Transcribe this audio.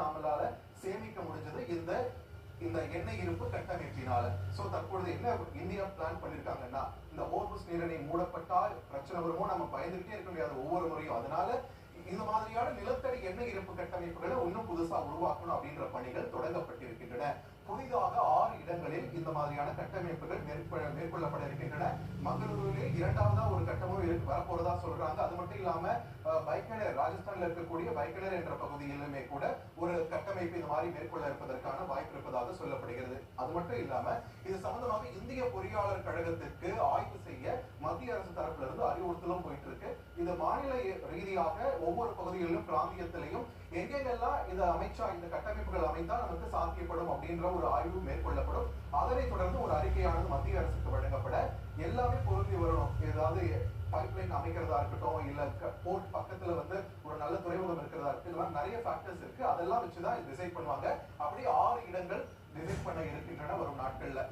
நாமளால சேமிக்க முடிஞ்சது இந்த இந்த எண்ணெய் இருப்பு கட்டமைப்பினால. சோ தற்பொழுது என்ன இந்தியா பிளான் பண்ணிருக்காங்கன்னா இந்த ஓர்பஸ் நீரணை மூடப்பட்டால் பிரச்சனை வருமோ? நம்ம பயந்துகிட்டே இருக்க முடியாது ஒவ்வொரு முறையும். அதனால இந்த மாதிரியான நிலத்தடி எண்ணெய் இருப்பு கட்டமைப்புகளை இன்னும் புதுசா உருவாக்கணும் அப்படின்ற பணிகள் தொடங்கப்பட்டிருக்கின்றன. புதிதாக ஆறு இடங்களில் இந்த மாதிரியான கட்டமைப்புகள் மேற்கொள்ளப்பட இருக்கின்றன. மங்களூருவிலே இரண்டாவதா ஒரு கட்டமும் வரப்போறதா சொல்றாங்க. அது மட்டும் இல்லாம பைக்கனர் ராஜஸ்தான்ல இருக்கக்கூடிய பைக்கனர் என்ற பகுதியிலுமே கூட ஒரு கட்டமைப்பு இந்த மாதிரி மேற்கொள்ள இருப்பதற்கான வாய்ப்பு இருப்பதாக சொல்லப்படுகிறது. அது மட்டும் இல்லாம இது சம்பந்தமாக இந்திய பொறியாளர் கழகத்திற்கு ஆய்வு செய்ய மத்திய அரசு தரப்புல இருந்து அறிவுறுத்தலும் போயிட்டு இருக்கு இந்த மாநில ரீதியாக ஒவ்வொரு பகுதிகளிலும் பிராந்தியத்திலையும் எங்கெங்கெல்லாம் இந்த அமைச்சா இந்த கட்டமைப்புகள் அமைந்தால் நமக்கு சாத்தியப்படும் அப்படின்ற ஒரு ஆய்வு மேற்கொள்ளப்படும். அதனைத் தொடர்ந்து ஒரு அறிக்கையானது மத்திய அரசுக்கு வழங்கப்பட எல்லாமே பொருந்தி வரும் ஏதாவது பைப்லைன் அமைக்கிறதா இருக்கட்டும் இல்ல போர்ட் பக்கத்துல வந்து ஒரு நல்ல துறைமுகம் இருக்கிறதா இருக்கு இதெல்லாம் நிறைய ஃபேக்டர்ஸ் இருக்கு. அதெல்லாம் வச்சுதான் டிசைட் பண்ணுவாங்க. அப்படியே ஆறு இடங்கள் டிசைட் பண்ண இருக்கின்றன வரும் நாட்கள்ல.